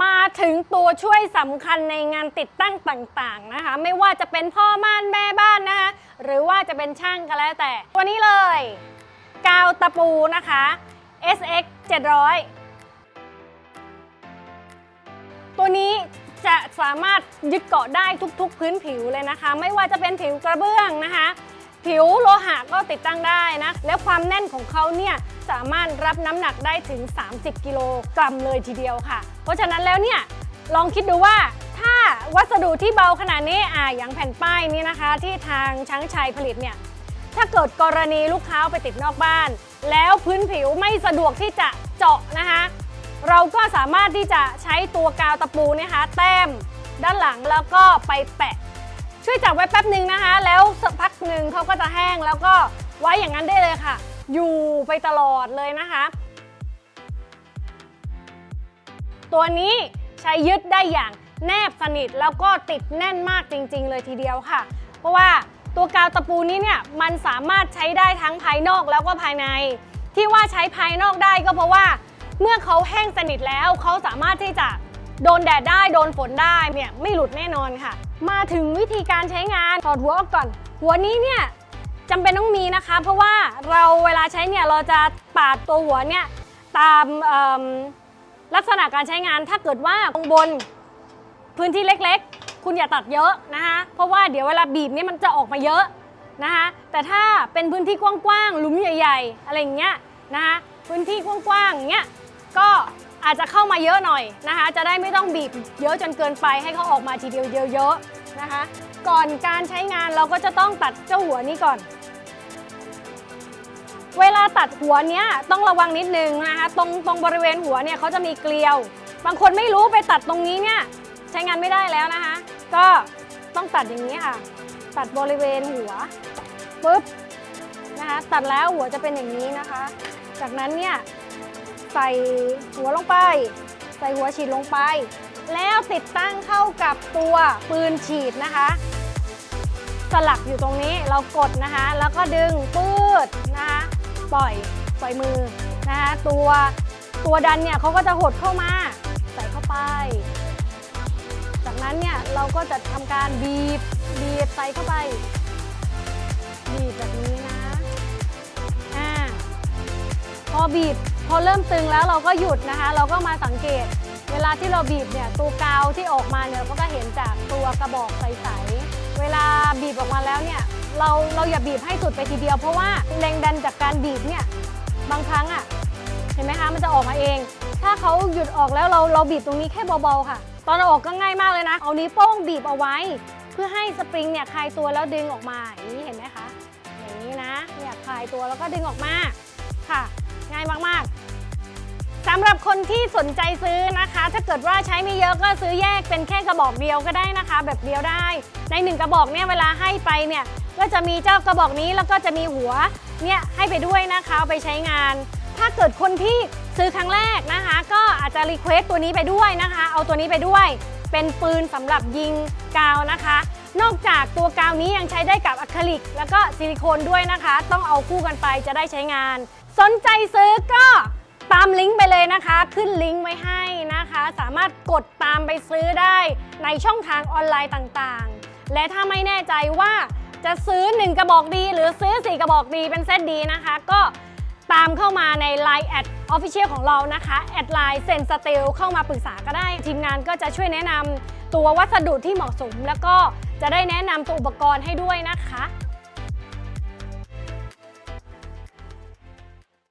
มาถึงตัวช่วยสำคัญในงานติดตั้งต่างๆนะคะ ไม่ว่าจะเป็นพ่อม่านแม่บ้านนะคะ หรือว่าจะเป็นช่างก็แล้วแต่ ตัวนี้เลย กาวตะปูนะคะ SX 700 ตัวนี้จะสามารถยึดเกาะได้ทุกๆ พื้นผิวเลยนะคะ ไม่ว่าจะเป็นผิวกระเบื้องนะคะ ผิวโลหะก็ติดตั้งได้นะ แล้วความแน่นของเขาเนี่ยสามารถรับน้ำหนักได้ถึง 30 กิโลกรัมเลยทีเดียวค่ะ เพราะฉะนั้นแล้วเนี่ยลองคิดดูว่าถ้าวัสดุที่เบาขนาดนี้อ่าอย่างแผ่นป้ายนี้นะคะ ที่ทางช้างชัยผลิตเนี่ยถ้าเกิดกรณีลูกค้าไปติดนอกบ้าน แล้วพื้นผิวไม่สะดวกที่จะเจาะนะคะ เราก็สามารถที่จะใช้ตัวกาวตะปูนยนะคะแต้มด้านหลังแล้วก็ไปแปะ ช่วยจับไว้แป๊บหนึ่งนะคะ แล้วสักพักหนึ่งเขาก็จะแห้งแล้วก็ไว้อย่างนั้นได้เลยค่ะ อยู่ไปตลอดเลยนะคะ ตัวนี้ใช้ยึดได้อย่างแนบสนิทแล้วก็ติดแน่นมากจริง ๆ เลยทีเดียวค่ะ เพราะว่าตัวกาวตะปูนี้เนี่ยมันสามารถใช้ได้ทั้งภายนอกแล้วก็ภายใน ที่ว่าใช้ภายนอกได้ก็เพราะว่า เมื่อเขาแห้งสนิทแล้วเขาสามารถที่จะโดนแดดได้โดนฝนได้เนี่ยไม่หลุดแน่นอนค่ะ มาถึงวิธีการใช้งานถอดหัวออกก่อน หัวนี้เนี่ยจำเป็นต้องมีนะคะ เพราะว่าเราเวลาใช้เนี่ยเราจะปาดตัวหัวเนี่ยตามเอิ่ม ลักษณะการใช้งานถ้าเกิดว่าตรงบนพื้นที่เล็กๆ คุณอย่าตัดเยอะนะคะเพราะว่าเดี๋ยวเวลาบีบนี่มันจะออกมาเยอะนะคะแต่ถ้าเป็นพื้นที่กว้างๆหลุมใหญ่ๆ อะไรอย่างเงี้ยนะคะพื้นที่กว้างๆอย่างเงี้ยก็อาจจะเข้ามาเยอะหน่อยนะคะจะได้ไม่ต้องบีบเยอะจนเกินไปให้เขาออกมาทีเดียวเยอะๆนะคะก่อนการใช้งานเราก็จะต้องตัดเจ้าหัวนี้ก่อน เวลาตัดหัวเนี้ยต้องระวังนิดนึงนะคะตรงตรงบริเวณหัวเนี่ยเขาจะมีเกลียว บางคนไม่รู้ไปตัดตรงนี้เนี่ยใช้งานไม่ได้แล้วนะคะ ก็ต้องตัดอย่างนี้ค่ะ ตัดบริเวณหัวปุ๊บนะคะตัดแล้วหัวจะเป็นอย่างนี้นะคะ จากนั้นเนี่ยใส่หัวลงไป ใส่หัวฉีดลงไป แล้วติดตั้งเข้ากับตัวปืนฉีดนะคะ สลักอยู่ตรงนี้เรากดนะคะ แล้วก็ดึงปืดนะคะ ปล่อย ปล่อยมือนะคะตัวตัวดันเนี่ยเขาก็จะหดเข้ามา ใส่เข้าไป จากนั้นเนี่ยเราก็จะทำการบีบบีบใส่เข้าไป บีบแบบนี้นะอ่าพอบีบพอเริ่มตึงแล้วเราก็หยุดนะคะ เราก็มาสังเกต เวลาที่เราบีบเนี่ยตัวกาวที่ออกมาเนี่ยเราก็เห็นจากตัวกระบอกใสๆเวลาบีบออกมาแล้วเนี่ย เราเราอย่าบีบให้สุดไปทีเดียว เพราะว่าแรงดันจากการบีบเนี่ยบางครั้งอะ่ะเห็นไหมคะมันจะออกมาเอง ถ้าเขาหยุดออกแล้วเราเราบีบตรงนี้แค่เบาๆค่ะ ตอนออกก็ง่ายมากเลยนะ เอานิ้วโป้งบีบเอาไว้ เพื่อให้สปริงเนี่ยคลายตัวแล้วดึงออกมาอย่างนี้เห็นไหมคะอย่างนี้นะเนี่ยคลายตัวแล้วก็ดึงออกมาค่ะ ง่ายมากๆสำหรับคนที่สนใจซื้อนะคะ ถ้าเกิดว่าใช้ไม่เยอะก็ซื้อแยกเป็นแค่กระบอกเดียวก็ได้นะคะ แบบเดียวได้ ในหนึ่งกระบอกเนี่ยเวลาให้ไปเนี่ย ก็จะมีเจ้ากระบอกนี้แล้วก็จะมีหัวเนี่ยให้ไปด้วยนะคะเอาไปใช้งาน ถ้าเกิดคนที่ซื้อครั้งแรกนะคะ ก็อาจจะรีเควสตัวนี้ไปด้วยนะคะ เอาตัวนี้ไปด้วย เป็นปืนสำหรับยิงกาวนะคะ นอกจากตัวกาวนี้ยังใช้ได้กับอะคริลิก แล้วก็ซิลิโคนด้วยนะคะ ต้องเอาคู่กันไปจะได้ใช้งาน สนใจซื้อก็ตามลิงก์ไปเลยนะคะ ขึ้นลิงก์ไว้ให้นะคะ สามารถกดตามไปซื้อได้ในช่องทางออนไลน์ต่างๆ และถ้าไม่แน่ใจว่า จะซื้อ 1 กระบอกดี หรือซื้อ 4 กระบอกดีเป็นเซตดีนะคะ ก็ตามเข้ามาใน Line แอดออฟฟิเชียลของเรานะคะแอดไลน์เซนสเตลเข้ามาปรึกษาก็ได้ ทีมงานก็จะช่วยแนะนำตัววัสดุที่เหมาะสม แล้วก็จะได้แนะนำตัวอุปกรณ์ให้ด้วยนะคะ